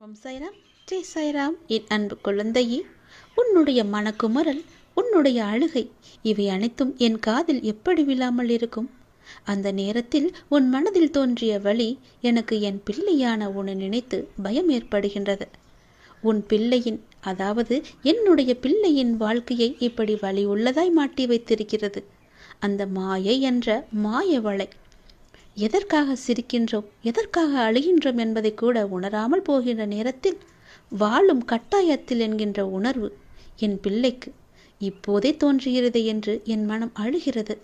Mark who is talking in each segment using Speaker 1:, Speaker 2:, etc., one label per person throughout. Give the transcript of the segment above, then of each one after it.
Speaker 1: ஓம் சாய்ராம் ஜெய் சாய்ராம் என் அன்பு குழந்தையே உன்னுடைய மனக்குமரல் உன்னுடைய அழுகை இவை அனைத்தும் என் காதில் எப்படி விழாமல் இருக்கும்? அந்த நேரத்தில் உன் மனதில் தோன்றிய வழி எனக்கு என் பிள்ளையான உன்னை நினைத்து பயம் ஏற்படுகின்றது. உன் பிள்ளையின் அதாவது என்னுடைய பிள்ளையின் வாழ்க்கையை இப்படி வழி உள்ளதாய் மாட்டி வைத்திருக்கிறது. அந்த மாயை என்ற மாய வலை எதற்காக சிரிக்கின்றோம்? எதற்காக அழுகின்றோம் என்பதை கூட உணராமல் போகின்ற நேரத்தில் வாழும் கட்டாயத்தில் என்கின்ற உணர்வு என் பிள்ளைக்கு இப்போதே தோன்றுகிறது என்று என் மனம் அழுகிறது.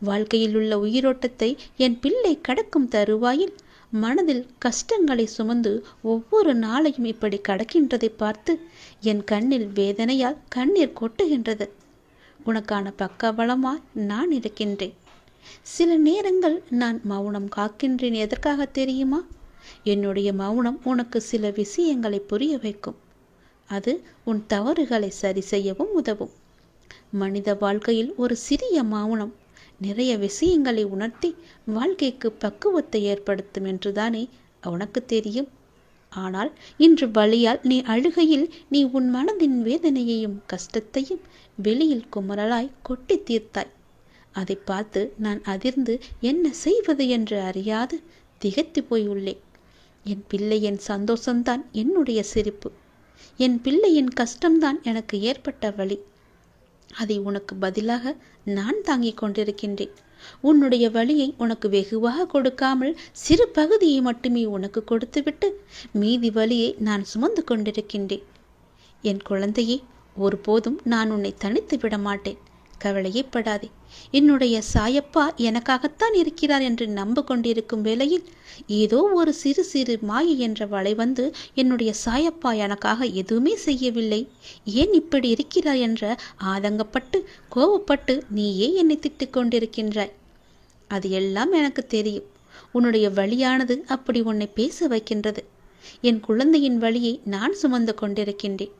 Speaker 1: வாழ்க்கையில் உள்ள உயிரோட்டத்தை என் பிள்ளை கடக்கும் தருவாயில் மனதில் கஷ்டங்களை சுமந்து ஒவ்வொரு நாளையும் இப்படி கடக்கின்றதை பார்த்து என் கண்ணில் வேதனையால் கண்ணீர் கொட்டுகின்றது. உனக்கான பக்கபலமாய் நான் இருக்கின்றேன். சில நேரங்கள் நான் மௌனம் காக்கின்றேன் எதற்காக தெரியுமா? என்னுடைய மௌனம் உனக்கு சில விஷயங்களை புரிய வைக்கும். அது உன் தவறுகளை சரி செய்யவும் உதவும். மனித வாழ்க்கையில் ஒரு சிறிய மௌனம் நிறைய விஷயங்களை உணர்த்தி வாழ்க்கைக்கு பக்குவத்தை ஏற்படுத்தும் என்றுதானே உனக்கு தெரியும். ஆனால் இன்று வழியால் நீ அழுகையில் நீ உன் மனதின் வேதனையையும் கஷ்டத்தையும் வெளியில் குமரலாய் கொட்டி தீர்த்தாய். அதை பார்த்து நான் அதிர்ந்து என்ன செய்வது என்று அறியாது திகைத்து போய் உள்ளேன் என் பிள்ளையின் சந்தோஷம்தான் என்னுடைய சிரிப்பு. என் பிள்ளையின் கஷ்டம்தான் எனக்கு ஏற்பட்ட வழி. அதை உனக்கு பதிலாக நான் தாங்கிக் கொண்டிருக்கின்றேன். உன்னுடைய வழியை உனக்கு வெகுவாக கொடுக்காமல் சிறு பகுதியை மட்டுமே உனக்கு கொடுத்துவிட்டு மீதி வழியை நான் சுமந்து கொண்டிருக்கின்றேன். என் குழந்தையே ஒருபோதும் நான் உன்னை தனித்து விட மாட்டேன். கவலையைப்படாதே. என்னுடைய சாயப்பா எனக்காகத்தான் இருக்கிறார் என்று நம்பு கொண்டிருக்கும் வேளையில் ஏதோ ஒரு சிறு சிறு மாயை என்ற வலை வந்து என்னுடைய சாயப்பா எனக்காக எதுவுமே செய்யவில்லை. ஏன் இப்படி இருக்கிறார் என்ற ஆதங்கப்பட்டு கோவப்பட்டு நீயே என்னை திட்டிக் கொண்டிருக்கின்றாய். அது எல்லாம் எனக்கு தெரியும். உன்னுடைய வழியானது அப்படி உன்னை பேச வைக்கின்றது. என் குழந்தையின் வழியை நான் சுமந்து கொண்டிருக்கின்றேன்.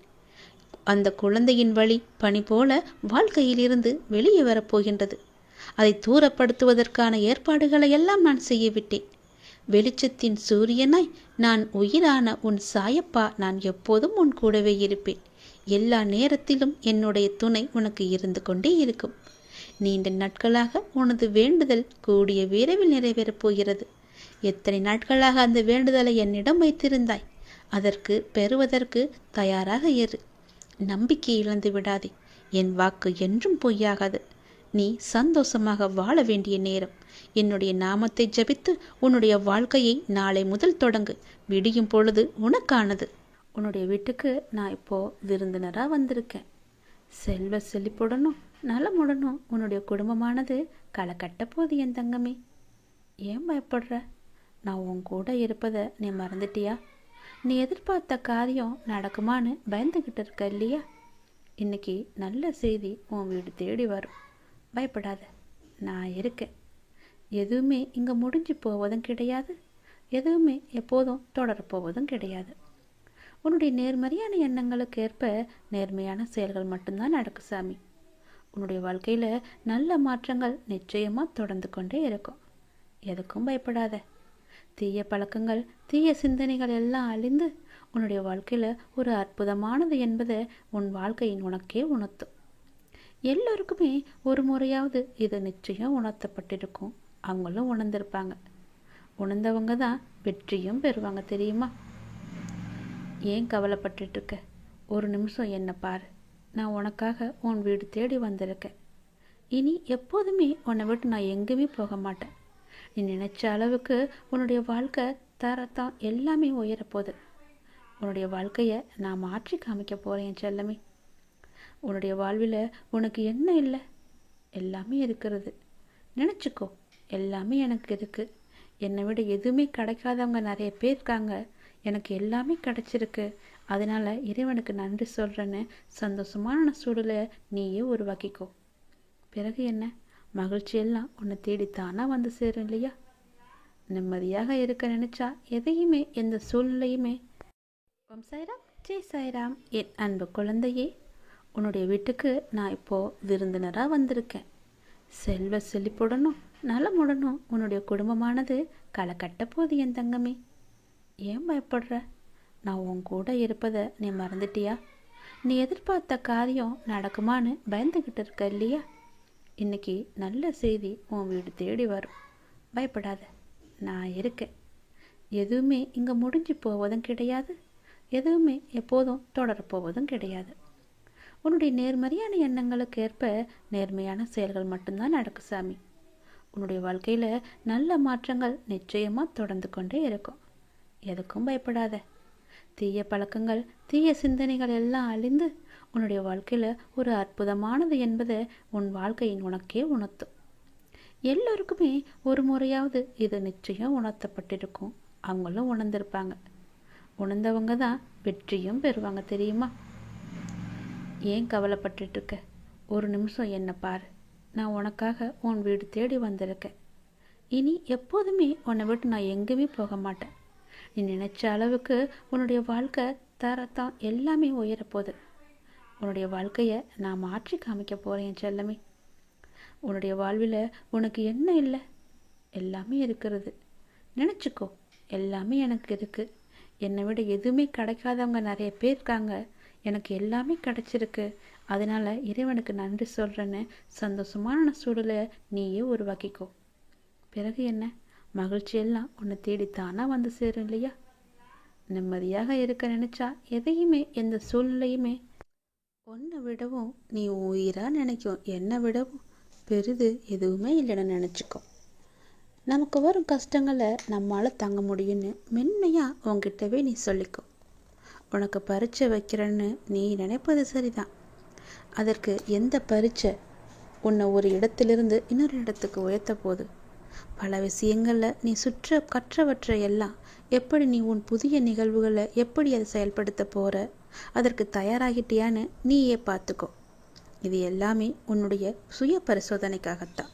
Speaker 1: அந்த குழந்தையின் வழி பணி போல வாழ்க்கையிலிருந்து வெளியே வரப்போகின்றது அதை தூரப்படுத்துவதற்கான ஏற்பாடுகளை எல்லாம் நான் செய்யவிட்டேன். வெளிச்சத்தின் சூரியனாய் நான் உயிரான உன் சாயப்பா நான் எப்போதும் உன் கூடவே இருப்பேன். எல்லா நேரத்திலும் என்னுடைய துணை உனக்கு இருந்து கொண்டே இருக்கும். நீண்ட நாட்களாக உனது வேண்டுதல் கூடிய விரைவில் நிறைவேறப் போகிறது. எத்தனை நாட்களாக அந்த வேண்டுதலை என்னிடம் வைத்திருந்தாய்? அதற்கு பெறுவதற்கு தயாராக இரு. நம்பிக்கை இழந்து விடாதே. என் வாக்கு என்றும் பொய்யாகாது. நீ சந்தோஷமாக வாழ வேண்டிய நேரம். என்னுடைய நாமத்தை ஜபித்து உன்னுடைய வாழ்க்கையை நாளை முதல் தொடங்கு. விடியும் பொழுது உனக்கானது. உன்னுடைய வீட்டுக்கு நான் இப்போ விருந்தினராக வந்திருக்கேன். செல்வ செழிப்புடனும் நலமுடனும் உன்னுடைய குடும்பமானது களை கட்ட போது என் தங்கமே. ஏன் பயப்படுற? நான் உன் கூட இருப்பதை நீ மறந்துட்டியா? நீ எதிர்பார்த்த காரியம் நடக்குமான்னு பயந்துக்கிட்டு இருக்க இல்லையா? இன்னைக்கு நல்ல செய்தி உன் வீடு தேடி வரும். பயப்படாத நான் இருக்கேன். எதுவுமே இங்கே முடிஞ்சு போவதும் கிடையாது. எதுவுமே எப்போதும் தொடரப்போவதும் கிடையாது. உன்னுடைய நேர்மறையான எண்ணங்களுக்கு ஏற்ப நேர்மையான செயல்கள் மட்டும்தான் நடக்கு சாமி. உன்னுடைய வாழ்க்கையில் நல்ல மாற்றங்கள் நிச்சயமாக தொடர்ந்து கொண்டே இருக்கும். எதுக்கும் பயப்படாத. தீய பழக்கங்கள் தீய சிந்தனைகள் எல்லாம் அழிந்து உன்னுடைய வாழ்க்கையில் ஒரு அற்புதமானது என்பதை உன் வாழ்க்கையின் உனக்கே உணர்த்தும். எல்லோருக்குமே ஒரு முறையாவது இது நிச்சயம் உணர்த்தப்பட்டிருக்கும். அவங்களும் உணர்ந்திருப்பாங்க. உணர்ந்தவங்க தான் வெற்றியும் பெறுவாங்க தெரியுமா? ஏன் கவலைப்பட்டுட்டு இருக்க ஒரு நிமிஷம் என்னை பாரு. நான் உனக்காக உன் வீடு தேடி வந்திருக்கேன். இனி எப்போதுமே உன்னை விட்டு நான் எங்கேயுமே போக மாட்டேன். நீ நினைச்ச அளவுக்கு உன்னுடைய வாழ்க்கை தரத்தான் எல்லாமே உயரப்போகுது. உன்னுடைய வாழ்க்கையை நான் மாற்றி காமிக்க போகிறேன் செல்லமே. உன்னுடைய வாழ்வில் உனக்கு என்ன இல்லை? எல்லாமே இருக்கிறது. நினச்சிக்கோ எல்லாமே எனக்கு இருக்குது என்னை விட எதுவுமே கிடைக்காதவங்க நிறைய பேர் இருக்காங்க. எனக்கு எல்லாமே கிடச்சிருக்கு. அதனால் இறைவனுக்கு நன்றி சொல்கிறேன்னு சந்தோஷமான சூழலை நீயே உருவாக்கிக்கோ. பிறகு என்ன? மகிழ்ச்சி எல்லாம் உன்னை தேடித்தானா வந்து சேரும் இல்லையா? நிம்மதியாக இருக்க நினைச்சா எதையுமே எந்த சூழ்நிலையுமே. ஓம் சாய்ராம் ஜெய் சாய்ராம். என் அன்பு குழந்தையே உன்னுடைய வீட்டுக்கு நான் இப்போது விருந்தினராக வந்திருக்கேன். செல்வ செழிப்புடனும் நலமுடனும் உன்னுடைய குடும்பமானது களை கட்ட என் தங்கமே. ஏன் பயப்படுற? நான் உன் கூட இருப்பதை நீ மறந்துட்டியா? நீ எதிர்பார்த்த காரியம் நடக்குமான்னு பயந்துக்கிட்டு இருக்க இல்லையா? இன்னைக்கு நல்ல செய்தி உன் வீடு தேடி வரும். பயப்படாத நான் இருக்கேன். எதுவுமே இங்கே முடிஞ்சு போவதும் கிடையாது. எதுவுமே எப்போதும் தொடரப்போவதும் கிடையாது. உன்னுடைய நேர்மறையான எண்ணங்களுக்கு ஏற்ப நேர்மையான செயல்கள் மட்டும்தான் நடக்கும் சாமி. உன்னுடைய வாழ்க்கையில் நல்ல மாற்றங்கள் நிச்சயமாக தொடர்ந்து கொண்டே இருக்கும். எதுக்கும் பயப்படாத. தீய பழக்கங்கள் தீய சிந்தனைகள் எல்லாம் அழிந்து உன்னுடைய வாழ்க்கையில் ஒரு அற்புதமானது என்பதை உன் வாழ்க்கையின் உனக்கே உணர்த்தும். எல்லோருக்குமே ஒரு முறையாவது இது நிச்சயம் உணர்த்தப்பட்டிருக்கும். அவங்களும் உணர்ந்திருப்பாங்க. உணர்ந்தவங்க தான் வெற்றியும் பெறுவாங்க தெரியுமா? ஏன் கவலைப்பட்டுட்டு இருக்க ஒரு நிமிஷம் என்னை பாரு. நான் உனக்காக உன் வீடு தேடி வந்திருக்கேன். இனி எப்போதுமே உன்னை விட்டு நான் எங்கேயுமே போக மாட்டேன். நீ நினைச்ச அளவுக்கு உன்னுடைய வாழ்க்கை தரத்தான் எல்லாமே உயரப்போகுது. உன்னுடைய வாழ்க்கையை நான் மாற்றி காமிக்க போகிறேன் செல்லமே. உன்னுடைய வாழ்வில் உனக்கு என்ன இல்லை? எல்லாமே இருக்கிறது. நினச்சிக்கோ எல்லாமே எனக்கு இருக்குது என்னை விட எதுவுமே கிடைக்காதவங்க நிறைய பேர் இருக்காங்க. எனக்கு எல்லாமே கிடைச்சிருக்கு. அதனால் இறைவனுக்கு நன்றி சொல்கிறேன்னு சந்தோஷமான சூழலை நீயே உருவாக்கிக்கோ. பிறகு என்ன? மகிழ்ச்சி எல்லாம் உன்னை தேடித்தானா வந்து சேரும் இல்லையா? நிம்மதியாக இருக்க நினச்சா எதையுமே எந்த சூழ்நிலையுமே உன்னை விடவும் நீ உயிராக நினைக்கும் என்னை விடவும்? பெரிது எதுவுமே இல்லைன்னு நினச்சிக்கோ. நமக்கு வரும் கஷ்டங்களை நம்மளால் தாங்க முடியும்னு மென்மையாக உங்ககிட்டவே நீ சொல்லிக்கோ. உனக்கு பரீட்சை வைக்கிறேன்னு நீ நினைப்பது சரிதான். அதற்கு எந்த பரீட்சை உன்னை ஒரு இடத்திலிருந்து இன்னொரு இடத்துக்கு உயர்த்த போகுது? பல விஷயங்களில் நீ சுற்ற கற்றவற்றை எல்லாம் எப்படி நீ உன் புதிய நிகழ்வுகளை எப்படி அதை செயல்படுத்த போகிற அதற்கு தயாராகிட்டியான்னு நீயே பார்த்துக்கோ. இது எல்லாமே உன்னுடைய சுய பரிசோதனைக்காகத்தான்.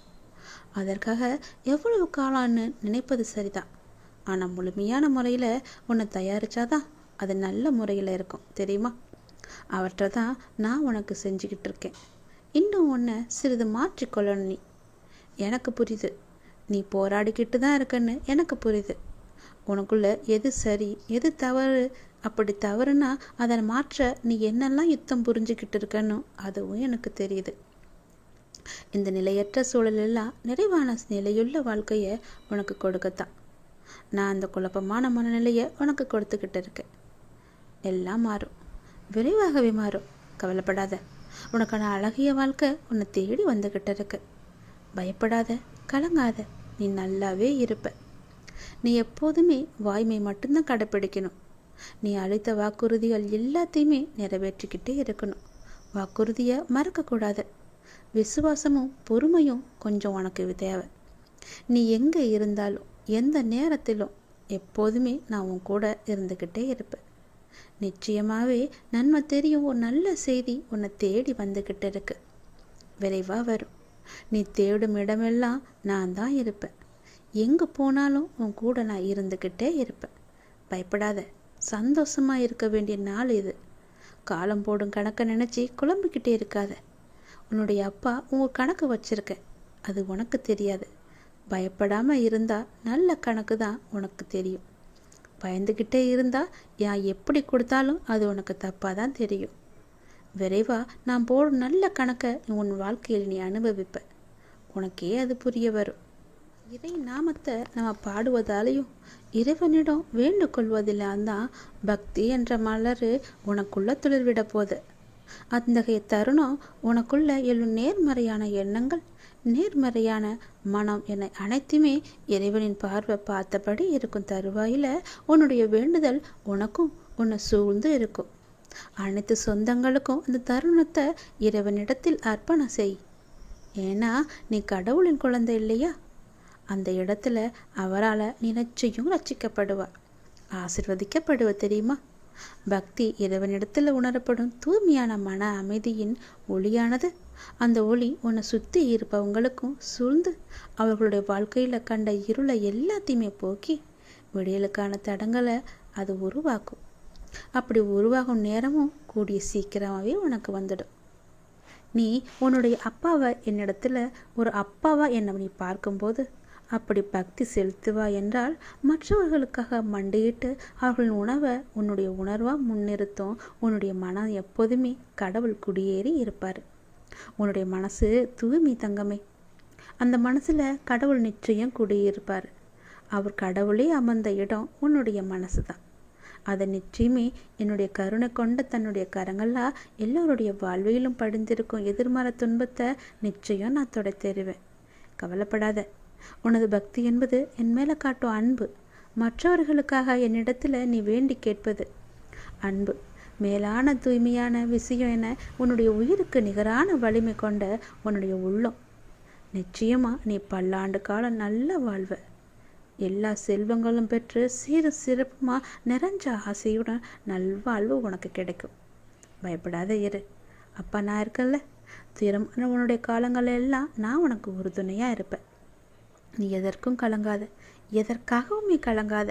Speaker 1: அதற்காக எவ்வளவு காலம்னு நினைப்பது சரிதான். ஆனால் முழுமையான முறையில் உன்னை தயாரிச்சாதான் அது நல்ல முறையில் இருக்கும் தெரியுமா? அவற்றை தான் நான் உனக்கு செஞ்சுக்கிட்டு இருக்கேன். இன்னும் உன்னை சிறிது மாற்றிக்கொள்ளணும் நீ. எனக்கு புரியுது. நீ போராடிக்கிட்டு தான் இருக்கன்னு எனக்கு புரியுது. உனக்குள்ள எது சரி எது தவறு? அப்படி தவறுனா அதை மாற்ற நீ என்னெல்லாம் யுத்தம் புரிஞ்சுக்கிட்டு இருக்கன்னு அதுவும் எனக்கு தெரியுது. இந்த நிலையற்ற சூழலெல்லாம் நிறைவான நிலையுள்ள வாழ்க்கையை உனக்கு கொடுக்கத்தான். நான் அந்த குழப்பமான மனநிலையை உனக்கு கொடுத்துக்கிட்டு இருக்கேன். எல்லாம் மாறும். விரைவாகவே மாறும். கவலைப்படாத. உனக்கான அழகிய வாழ்க்கை உன்னை தேடி வந்துக்கிட்டு இருக்கு. பயப்படாத. கலங்காத. நீ நல்லாவே இருப்ப. நீ எப்போதுமே வாய்மை மட்டும்தான் கடைப்பிடிக்கணும். நீ அளித்த வாக்குறுதிகள் எல்லாத்தையுமே நிறைவேற்றிக்கிட்டே இருக்கணும். வாக்குறுதியை மறக்கக்கூடாது. விசுவாசமும் பொறுமையும் கொஞ்சம் உனக்கு தேவை. நீ எங்கே இருந்தாலும் எந்த நேரத்திலும் எப்போதுமே நான் உன் கூட இருந்துக்கிட்டே இருப்பேன். நிச்சயமாகவே நன்மை தெரியும் ஒரு நல்ல செய்தி உன்னை தேடி வந்துக்கிட்டு இருக்கு. விரைவாக வரும். நீ தேடும் இடமெல்லாம் நான் தான் இருப்பேன். எங்கே போனாலும் உன் கூட நான் இருந்துக்கிட்டே இருப்பேன். பயப்படாத. சந்தோஷமாக இருக்க வேண்டிய நாள் இது. காலம் போடும் கணக்கை நினச்சி குழம்பிக்கிட்டே இருக்காத. உன்னுடைய அப்பா உங்கள் கணக்கு வச்சுருக்கேன். அது உனக்கு தெரியாது. பயப்படாமல் இருந்தால் நல்ல கணக்கு தான் உனக்கு தெரியும். பயந்துக்கிட்டே இருந்தால் யான் எப்படி கொடுத்தாலும் அது உனக்கு தப்பாக தான் தெரியும். விரைவாக நான் போடும் நல்ல கணக்கை உன் வாழ்க்கையில் நீ அனுபவிப்ப. உனக்கே அது புரிய வரும். இறை நாமத்தை நம்ம பாடுவதாலையும் இறைவனிடம் வேண்டுகொள்வதிலாம் தான் பக்தி என்ற மலர் உனக்குள்ள துளிர்விட போகுது. அத்தகைய தருணம் உனக்குள்ள எழும் நேர்மறையான எண்ணங்கள் நேர்மறையான மனம் என அனைத்துமே இறைவனின் பார்வை பார்த்தபடி இருக்கும் தருவாயில் உன்னுடைய வேண்டுதல் உனக்கும் உன்னை சூழ்ந்து இருக்கும். அனைத்து சொந்தங்களுக்கும் அந்த தருணத்தை இறைவனிடத்தில் அர்ப்பணம் செய். ஏன்னா நீ கடவுளின் குழந்தை இல்லையா? அந்த இடத்துல அவரால் நினைச்சையும் ரச்சிக்கப்படுவார் ஆசிர்வதிக்கப்படுவ தெரியுமா? பக்தி இறைவனிடத்தில் உணரப்படும் தூய்மையான மன அமைதியின் ஒளியானது. அந்த ஒளி உன்னை சுற்றி இருப்பவங்களுக்கும் சூழ்ந்து அவர்களுடைய வாழ்க்கையில் கண்ட இருளை எல்லாத்தையுமே போக்கி விடியலுக்கான தடங்களை அது உருவாக்கும். அப்படி உருவாகும் நேரமும் கூடிய சீக்கிரமாகவே உனக்கு வந்துடும். நீ உன்னுடைய அப்பாவை என்னிடத்துல ஒரு அப்பாவா என்னை நீ பார்க்கும்போது அப்படி பக்தி செலுத்துவாய் என்றால் மற்றவர்களுக்காக மண்டியிட்டு அவர்களின் உணவை உன்னுடைய உணர்வாக முன்னிறுத்தும். உன்னுடைய மனம் எப்போதுமே கடவுள் குடியேறி இருப்பார். உன்னுடைய மனசு தூய்மை தங்கமே. அந்த மனசில் கடவுள் நிச்சயம் குடியிருப்பார். அவர் கடவுளே அமர்ந்த இடம் உன்னுடைய மனசு தான் அதை நிச்சயமே என்னுடைய கருணை கொண்ட தன்னுடைய கரங்களாக எல்லோருடைய வாழ்விலும் படிந்திருக்கும் எதிர்மறை துன்பத்தை நிச்சயம் நான் தொடை தருவேன் கவலைப்படாத. உனது பக்தி என்பது என் மேலே காட்டும் அன்பு. மற்றவர்களுக்காக என்னிடத்தில் நீ வேண்டி கேட்பது. அன்பு மேலான தூய்மையான விஷயம் என உன்னுடைய உயிருக்கு நிகரான வலிமை கொண்ட உன்னுடைய உள்ளம். நிச்சயமாக நீ பல்லாண்டு காலம் நல்ல வாழ்வ. எல்லா செல்வங்களும் பெற்று சீரும் சிறப்புமாக நிறைஞ்ச ஆசையுடன் நல்வாழ்வு உனக்கு கிடைக்கும். பயப்படாத இரு. அப்பா நான் இருக்கல்ல. துயரமான உன்னுடைய காலங்கள் எல்லாம் நான் உனக்கு உறுதுணையாக இருப்பேன். நீ எதற்கும் கலங்காத. எதற்காகவும் நீ கலங்காத.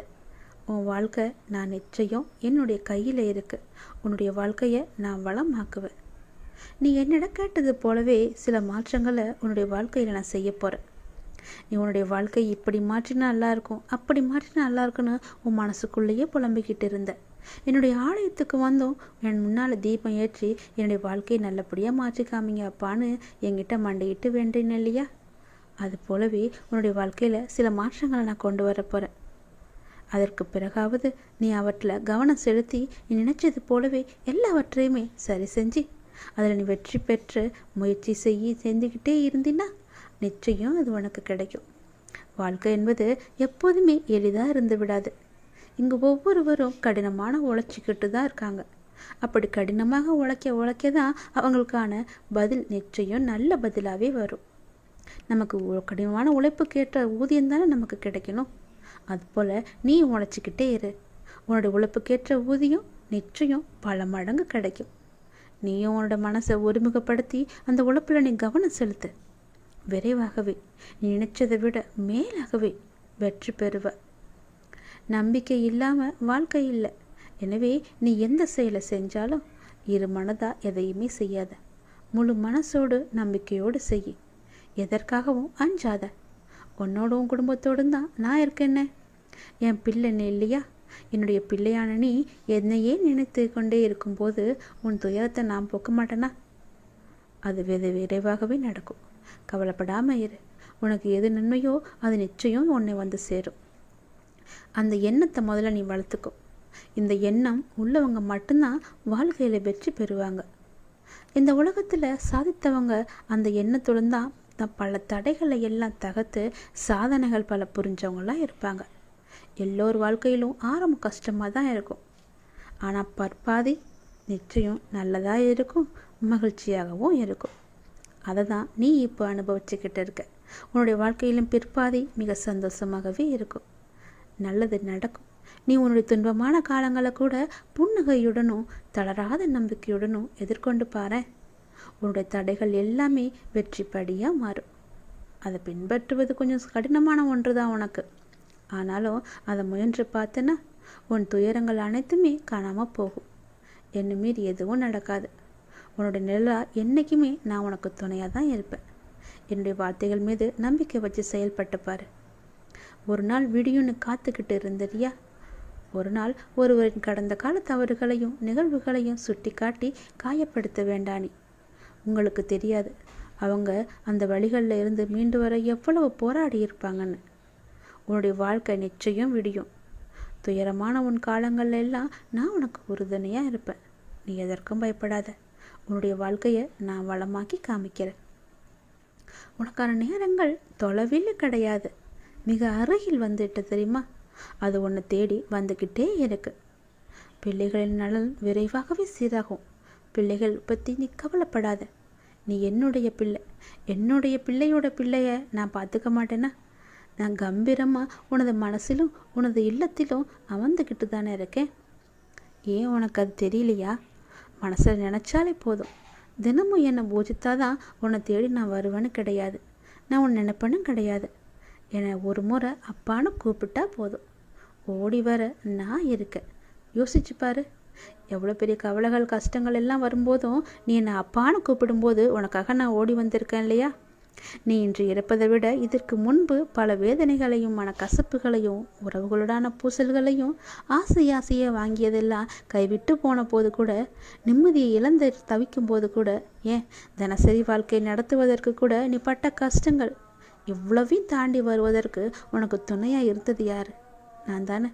Speaker 1: உன் வாழ்க்கை நான் நிச்சயம் என்னுடைய கையில் இருக்கு. உன்னுடைய வாழ்க்கையை நான் வளமாக்குவேன். நீ என்னிடம் கேட்டது போலவே சில மாற்றங்களை உன்னுடைய வாழ்க்கையில் நான் செய்ய போகிறேன் நீ உன்னுடைய வாழ்க்கை இப்படி மாற்றினா நல்லா இருக்கும். அப்படி மாற்றினா நல்லா இருக்குன்னு உன் மனசுக்குள்ளேயே புலம்பிக்கிட்டு இருந்த. என்னுடைய ஆலயத்துக்கு வந்தோம் என் முன்னால் தீபம் ஏற்றி என்னுடைய வாழ்க்கையை நல்லபடியாக மாற்றி காமிங்க அப்பான்னு என்கிட்ட மண்டையிட்டு வேண்டேன் இல்லையா? அது போலவே உன்னுடைய வாழ்க்கையில் சில மாற்றங்களை நான் கொண்டு வர போகிறேன் அதற்கு பிறகாவது நீ அவற்றில் கவனம் செலுத்தி நீ நினைச்சது போலவே எல்லாவற்றையுமே சரி செஞ்சு அதில் நீ வெற்றி பெற்று முயற்சி செய்ய செஞ்சுக்கிட்டே இருந்தினா நிச்சயம் அது உனக்கு கிடைக்கும். வாழ்க்கை என்பது எப்போதுமே எளிதாக இருந்து விடாது. இங்கு ஒவ்வொருவரும் கடினமான உழைச்சிக்கிட்டு தான் இருக்காங்க. அப்படி கடினமாக உழைக்க உழைக்க தான் அவங்களுக்கான பதில் நிச்சயம் நல்ல பதிலாகவே வரும். நமக்கு கடினமான உழைப்புக்கேற்ற ஊதியம் தானே நமக்கு கிடைக்கணும். அதுபோல் நீ உழைச்சிக்கிட்டே இரு. உன்னோட உழைப்புக்கேற்ற ஊதியம் நிச்சயம் பல மடங்கு கிடைக்கும். நீயும் உன்னோட மனசை ஒருமுகப்படுத்தி அந்த உழைப்பில் நீ கவனம் செலுத்து. விரைவாகவே நீ நினைச்சதை விட மேலாகவே வெற்றி பெறுவ. நம்பிக்கை இல்லாமல் வாழ்க்கை இல்லை. எனவே நீ எந்த செயலை செஞ்சாலும் இரு மனதா எதையுமே செய்யாத. முழு மனசோடு நம்பிக்கையோடு செய் எதற்காகவும் அஞ்சாத. உன்னோடும் குடும்பத்தோடும் தான் நான் இருக்கேன்னே. என் பிள்ளை இல்லையா? என்னுடைய பிள்ளையான நீ என்னையே நினைத்து கொண்டே இருக்கும்போது உன் துயரத்தை நான் போக்க மாட்டேனா? அது வித விரைவாகவே நடக்கும். கவலைப்படாமல் இரு. உனக்கு எது நன்மையோ அது நிச்சயம் உன்னை வந்து சேரும். அந்த எண்ணத்தை முதல்ல நீ வளர்த்துக்கோ. இந்த எண்ணம் உள்ளவங்க மட்டும்தான் வாழ்க்கையில் வெற்றி பெறுவாங்க. இந்த உலகத்தில் சாதித்தவங்க அந்த எண்ணத்துடன் தான் தான் பல தடைகளை எல்லாம் தகர்த்து சாதனைகள் பல புரிஞ்சவங்களாம் இருப்பாங்க. எல்லோர் வாழ்க்கையிலும் ஆரம்ப கஷ்டமாக தான் இருக்கும். ஆனால் பற்பாதி நிச்சயம் நல்லதாக இருக்கும் மகிழ்ச்சியாகவும் இருக்கும். அதை தான் நீ இப்போ அனுபவிச்சுக்கிட்டு இருக்க. உன்னுடைய வாழ்க்கையிலும் பிற்பாதி மிக சந்தோஷமாகவே இருக்கும். நல்லது நடக்கும். நீ உன்னுடைய துன்பமான காலங்களை கூட புன்னகையுடனும் தளராத நம்பிக்கையுடனும் எதிர்கொண்டு பாரு உன்னுடைய தடைகள் எல்லாமே வெற்றிப்படியாக மாறும். அதை பின்பற்றுவது கொஞ்சம் கடினமான ஒன்று தான் உனக்கு. ஆனாலும் அதை முயன்று பார்த்தேன்னா உன் துயரங்கள் அனைத்துமே காணாமல் போகும். என்ன மீறி எதுவும் நடக்காது. உன்னோட நிழலா என்றைக்குமே நான் உனக்கு துணையாக தான் இருப்பேன். என்னுடைய வார்த்தைகள் மீது நம்பிக்கை வச்சு செயல்பட்டு பாரு. ஒரு நாள் விடியும்னு காத்துக்கிட்டு இருந்தறியா ஒரு நாள் ஒருவரின் கடந்த கால தவறுகளையும் நிகழ்வுகளையும் சுட்டி காட்டி காயப்படுத்த வேண்டானி உங்களுக்கு தெரியாது. அவங்க அந்த வழிகளில் இருந்து மீண்டு வர எவ்வளவு போராடி இருப்பாங்கன்னு. உன்னுடைய வாழ்க்கை நிச்சயம் விடியும். துயரமான உன் காலங்கள்ல எல்லாம் நான் உனக்கு உறுதுணையாக இருப்பேன். நீ எதற்கும் பயப்படாத. உன்னுடைய வாழ்க்கையை நான் வளமாக்கி காமிக்கிறேன். உனக்கான நேரங்கள் தொலைவில் கிடையாது. மிக அருகில் வந்துட்டு தெரியுமா? அது உன்னை தேடி வந்துக்கிட்டே இருக்கு. பிள்ளைகளின் நலன் விரைவாகவே சீராகும். பிள்ளைகள் பற்றி நீ கவலைப்படாத. நீ என்னுடைய பிள்ளை. என்னுடைய பிள்ளையோட பிள்ளைய நான் பார்த்துக்க மாட்டேனா? நான் கம்பீரமாக உனது மனசிலும் உனது இல்லத்திலும் அமர்ந்துக்கிட்டு தானே இருக்கேன். ஏன் உனக்கு அது தெரியலையா? மனசில் நினச்சாலே போதும். தினமும் என்னை பூஜித்தாதான் உன்னை தேடி நான் வருவேன்னு கிடையாது. நான் உன்னை நினைப்பேன்னு கிடையாது. என்னை ஒரு முறை அப்பான்னு கூப்பிட்டா போதும். ஓடி வர நான் இருக்கேன். யோசிச்சு பாரு. எவ்வளோ பெரிய கவலைகள் கஷ்டங்கள் எல்லாம் வரும்போதும் நீ என்னை அப்பான்னு கூப்பிடும்போது உனக்காக நான் ஓடி வந்திருக்கேன் இல்லையா? நீ இன்று இருப்பதை விட இதற்கு முன்பு பல வேதனைகளையும் மனக்கசப்புகளையும் உறவுகளுடான பூசல்களையும் ஆசை ஆசையாக வாங்கியதெல்லாம் கைவிட்டு போன போது கூட நிம்மதியை இழந்து தவிக்கும் போது கூட ஏன் தினசரி வாழ்க்கை நடத்துவதற்கு கூட நீ பட்ட கஷ்டங்கள் இவ்வளவையும் தாண்டி வருவதற்கு உனக்கு துணையாக இருந்தது யார்? நான் தானே?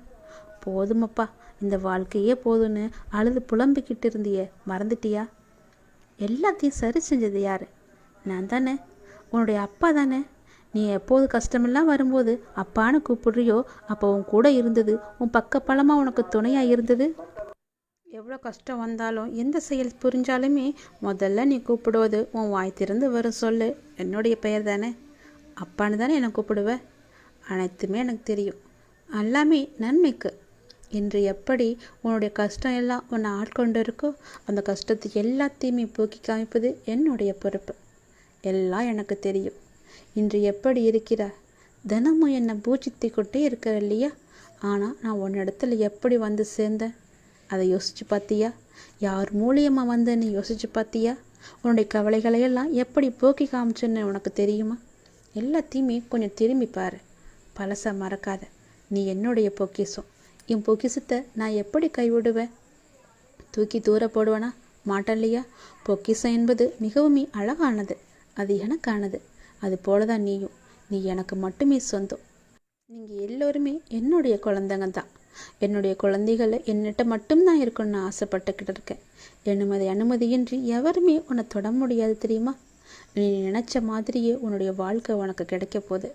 Speaker 1: போதுமப்பா. இந்த வாழ்க்கையே போதும்னு அழுது புலம்பிக்கிட்டு இருந்தியே மறந்துட்டியா? எல்லாத்தையும் சரி செஞ்சது யார்? நான் தானே? உன்னுடைய அப்பா தானே? நீ எப்போது கஷ்டமெல்லாம் வரும்போது அப்பான்னு கூப்பிடுறியோ அப்போ உன் கூட இருந்தது உன் பக்கப்பலமாக உனக்கு துணையாக இருந்தது? எவ்வளோ கஷ்டம் வந்தாலும் எந்த செயல் புரிஞ்சாலுமே முதல்ல நீ கூப்பிடுவது உன் வாய் திறந்து வரும் சொல்லு. என்னுடைய பெயர் தானே? அப்பான்னு தானே என்னை கூப்பிடுவ? அனைத்துமே எனக்கு தெரியும். எல்லாமே நன்மைக்கு. இன்று எப்படி உன்னுடைய கஷ்டம் எல்லாம் உன்னை ஆட்கொண்டு இருக்கோ அந்த கஷ்டத்தை எல்லாத்தையுமே போக்கி காமிப்பது என்னுடைய பொறுப்பு. எல்லாம் எனக்கு தெரியும். இன்று எப்படி இருக்கிறா தினமும் என்னை பூஜித்து கொண்டே இருக்கிற இல்லையா? ஆனால் நான் உன்னிடத்துல எப்படி வந்து சேர்ந்தேன்? அதை யோசிச்சு பார்த்தியா? யார் மூலியமாக வந்தேன்னு யோசிச்சு பார்த்தியா? உன்னுடைய கவலைகளையெல்லாம் எப்படி போக்கி காமிச்சேன்னு உனக்கு தெரியுமா? எல்லாத்தையுமே கொஞ்சம் திரும்பி பாரு. பழச மறக்காத. நீ என்னுடைய பொக்கிஷம். என் பொக்கிஷத்தை நான் எப்படி கைவிடுவேன்? தூக்கி தூர போடுவேனா? மாட்டேன் இல்லையா பொக்கிசம் என்பது மிகவும் அழகானது. அது எனக்கானது. அது போலதான் நீயும். நீ எனக்கு மட்டுமே சொந்தம். நீங்கள் எல்லோருமே என்னுடைய குழந்தைங்க தான். என்னுடைய குழந்தைகளை என்னிட்ட மட்டும்தான் இருக்கணும்னு ஆசைப்பட்டுக்கிட்டு இருக்கேன். அனுமதி அனுமதியின்றி எவருமே உன்னை தொட முடியாது தெரியுமா? நீ நினச்ச மாதிரியே உன்னுடைய வாழ்க்கை உனக்கு கிடைக்க போகுது.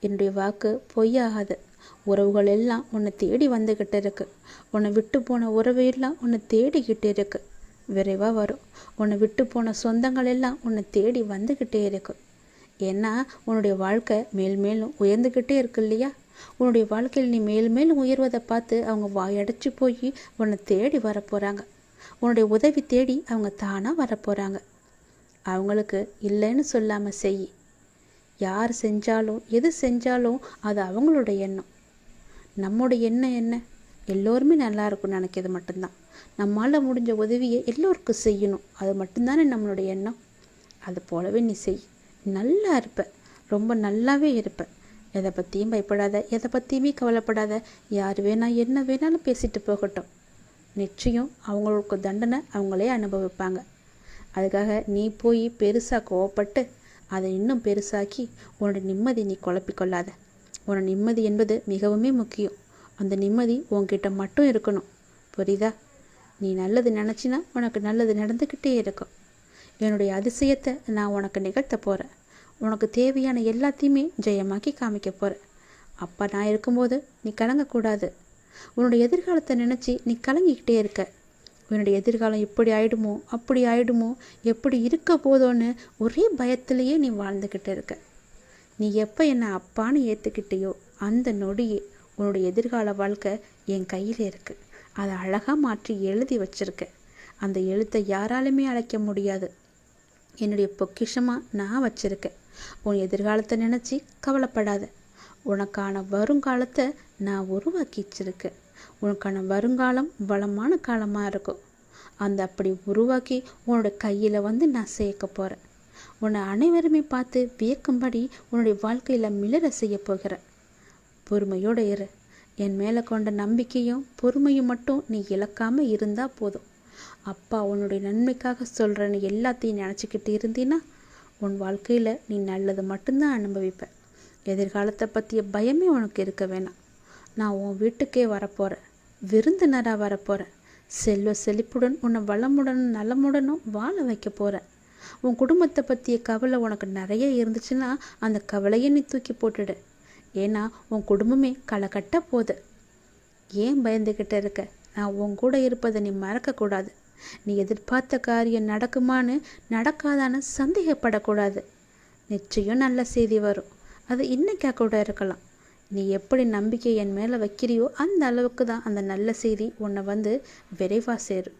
Speaker 1: என்னுடைய வாக்கு பொய்யாகாது. உறவுகள் எல்லாம் உன்னை தேடி வந்துக்கிட்டு இருக்கு. உன்னை விட்டு போன உறவு எல்லாம் உன்னை தேடிக்கிட்டு இருக்கு. விரைவாக வரும் உன்னை விட்டு போன சொந்தங்கள் எல்லாம் உன்னை தேடி வந்துக்கிட்டே இருக்கு. ஏன்னா உன்னுடைய வாழ்க்கை மேல் மேலும் உயர்ந்துக்கிட்டே இருக்கு இல்லையா? உன்னுடைய வாழ்க்கையில் நீ மேல் மேலும் உயர்வதை பார்த்து அவங்க வாயடைச்சு போய் உன்னை தேடி வரப்போகிறாங்க உன்னுடைய உதவி தேடி அவங்க தானாக வரப்போகிறாங்க அவங்களுக்கு இல்லைன்னு சொல்லாமல் செய். யார் செஞ்சாலும் எது செஞ்சாலும் அது அவங்களோட எண்ணம். நம்முடைய எண்ணம் என்ன? எல்லோருமே நல்லா இருக்கும்னு நினைக்கிறது மட்டும்தான். நம்மால் முடிஞ்ச உதவியை எல்லோருக்கும் செய்யணும். அது மட்டும்தானே நம்மளுடைய எண்ணம். அது போலவே நீ செய். நல்லா இருப்ப. ரொம்ப நல்லாவே இருப்ப. எதை பற்றியும் பயப்படாத. எதை பற்றியுமே கவலைப்படாத. யார் வேணா என்ன வேணாலும் பேசிட்டு போகட்டும். நிச்சயம் அவங்களுக்கு தண்டனை அவங்களே அனுபவிப்பாங்க. அதுக்காக நீ போய் பெருசாக கோவப்பட்டு அதை இன்னும் பெருசாக்கி உன்னோட நிம்மதி நீ குழப்பிக்கொள்ளாத. உன்னோட நிம்மதி என்பது மிகவுமே முக்கியம். அந்த நிம்மதி உன்கிட்ட மட்டும் இருக்கணும். புரியுதா? நீ நல்லது நினச்சினா உனக்கு நல்லது நடந்துக்கிட்டே இருக்கும். என்னுடைய அதிசயத்தை நான் உனக்கு நிகழ்த்த போகிறேன் உனக்கு தேவையான எல்லாத்தையுமே ஜெயமாக்கி காமிக்க போகிறேன் அப்போ நான் இருக்கும்போது நீ கலங்கக்கூடாது. உன்னோட எதிர்காலத்தை நினச்சி நீ கலங்கிக்கிட்டே இருக்க. உன்னுடைய எதிர்காலம் இப்படி ஆயிடுமோ அப்படி ஆயிடுமோ எப்படி இருக்க போதோன்னு ஒரே பயத்திலேயே நீ வாழ்ந்துக்கிட்டு இருக்க. நீ எப்போ என்னை அப்பான்னு ஏற்றுக்கிட்டேயோ அந்த நொடியே உன்னுடைய எதிர்கால வாழ்க்கை என் கையில் இருக்குது அதை அழகாக மாற்றி எழுதி வச்சிருக்க. அந்த எழுத்தை யாராலுமே அழைக்க முடியாது. என்னுடைய பொக்கிஷமாக நான் வச்சுருக்கேன் உன் எதிர்காலத்தை நினச்சி கவலைப்படாத. உனக்கான வருங்காலத்தை நான் உருவாக்கி வச்சிருக்கேன் உனக்கான வருங்காலம் வளமான காலமாக இருக்கும். அந்த அப்படி உருவாக்கி உன்னோட கையில் வந்து நான் சேர்க்க போகிறேன் உன்னை அனைவருமே பார்த்து வியக்கும்படி உன்னுடைய வாழ்க்கையில் மிளற செய்ய போகிறேன். பொறுமையோடு இரு. என் மேலே கொண்ட நம்பிக்கையும் பொறுமையும் மட்டும் நீ இழக்காமல் இருந்தால் போதும். அப்பா உன்னுடைய நன்மைக்காக சொல்கிறேன்னு எல்லாத்தையும் நினச்சிக்கிட்டு இருந்தீன்னா உன் வாழ்க்கையில் நீ நல்லது மட்டும்தான் அனுபவிப்ப. எதிர்காலத்தை பற்றிய பயமே உனக்கு இருக்க வேணாம். நான் உன் வீட்டுக்கே வரப்போகிறேன் விருந்தினராக வரப்போகிறேன் செல்வ செழிப்புடன் உன்னை வளமுடனும் நலமுடனும் வாழ வைக்க போகிறேன் உன் குடும்பத்தை பற்றிய கவலை உனக்கு நிறைய இருந்துச்சுன்னா அந்த கவலையை நீ தூக்கி போட்டுடு. ஏன்னா உன் குடும்பமே களை கட்ட போகுது. ஏன் பயந்துக்கிட்ட இருக்க? நான் உன் கூட இருப்பதை நீ மறக்கக்கூடாது. நீ எதிர்பார்த்த காரியம் நடக்குமான்னு நடக்காதான்னு சந்தேகப்படக்கூடாது. நிச்சயம் நல்ல செய்தி வரும். அது இன்னைக்கா கூட இருக்கலாம். நீ எப்படி நம்பிக்கை என் மேலே வைக்கிறியோ அந்த அளவுக்கு தான் அந்த நல்ல செய்தி உன்னை வந்து விரைவாக சேரும்.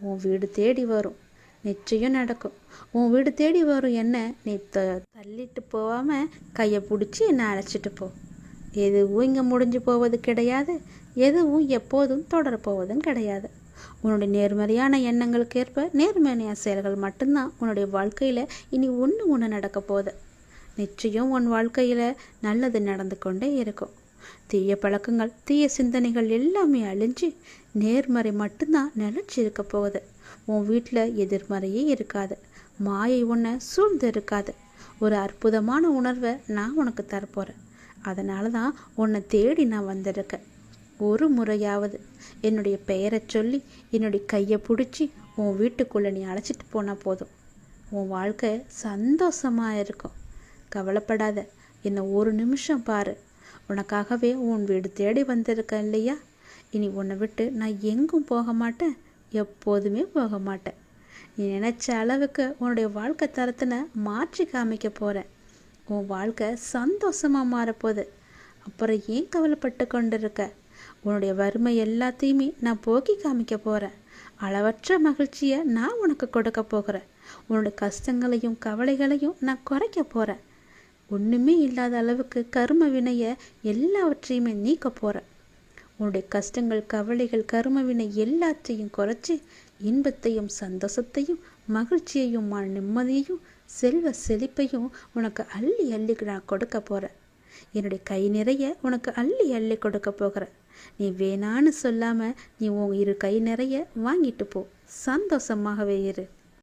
Speaker 1: உன் வீடு தேடி வரும். நிச்சயம் நடக்கும். உன் வீடு தேடி வரும் என்ன? நீ த தள்ளிட்டு போகாமல் கையை பிடிச்சி என்னை அழைச்சிட்டு போ. எதுவும் இங்கே முடிஞ்சு போவது கிடையாது. எதுவும் எப்போதும் தொடரப்போவதும் கிடையாது. உன்னுடைய நேர்மறையான எண்ணங்களுக்கு ஏற்ப நேர்மறையான செயல்கள் மட்டும்தான் உன்னுடைய வாழ்க்கையில் இனி ஒன்று ஒன்று நடக்க போகுது. நிச்சயம் உன் வாழ்க்கையில் நல்லது நடந்து கொண்டே இருக்கும். தீய பழக்கங்கள் தீய சிந்தனைகள் எல்லாமே அழிஞ்சு நேர்மறை மட்டும்தான் நிலச்சி இருக்க போகுது. உன் வீட்டில் எதிர்மறையே இருக்காது. மாயை உன்னை சூழ்ந்து இருக்காது ஒரு அற்புதமான உணர்வை நான் உனக்கு தரப்போகிறேன் அதனால தான் உன்னை தேடி நான் வந்திருக்கேன். ஒரு முறையாவது என்னுடைய பெயரை சொல்லி என்னுடைய கையை பிடிச்சி உன் வீட்டுக்குள்ளே நீ அழைச்சிட்டு போனால் போதும். உன் வாழ்க்கை சந்தோஷமாக இருக்கும். கவலைப்படாத. என்னை ஒரு நிமிஷம் பாரு. உனக்காகவே உன் வீடு தேடி வந்திருக்கேன் இல்லையா? இனி உன்னை விட்டு நான் எங்கும் போக மாட்டேன். எப்போதுமே போக மாட்டேன். நீ நினச்ச அளவுக்கு உன்னுடைய வாழ்க்கை தரத்தினை மாற்றி காமிக்க போகிறேன் உன் வாழ்க்கை சந்தோஷமாக மாறப்போகுது. அப்புறம் ஏன் கவலைப்பட்டு கொண்டு இருக்க உன்னுடைய வறுமை எல்லாத்தையுமே நான் போக்கி காமிக்க போகிறேன் அளவற்ற மகிழ்ச்சியை நான் உனக்கு கொடுக்க போகிறேன். உன்னுடைய கஷ்டங்களையும் கவலைகளையும் நான் குறைக்க போகிறேன் ஒன்றுமே இல்லாத அளவுக்கு கரும வினையை எல்லாவற்றையுமே நீக்க போகிற உன்னுடைய கஷ்டங்கள் கவலைகள் கரும வினை எல்லாத்தையும் குறைச்சி இன்பத்தையும் சந்தோஷத்தையும் மகிழ்ச்சியையும் மன நிம்மதியையும் செல்வ செழிப்பையும் உனக்கு அள்ளி அள்ளி நான் கொடுக்க போகிறேன் என்னுடைய கை நிறைய உனக்கு அள்ளி அள்ளி கொடுக்க போகிற. நீ வேணான்னு சொல்லாமல் நீ உன் இரு கை நிறைய வாங்கிட்டு போ. சந்தோஷமாகவே இரு.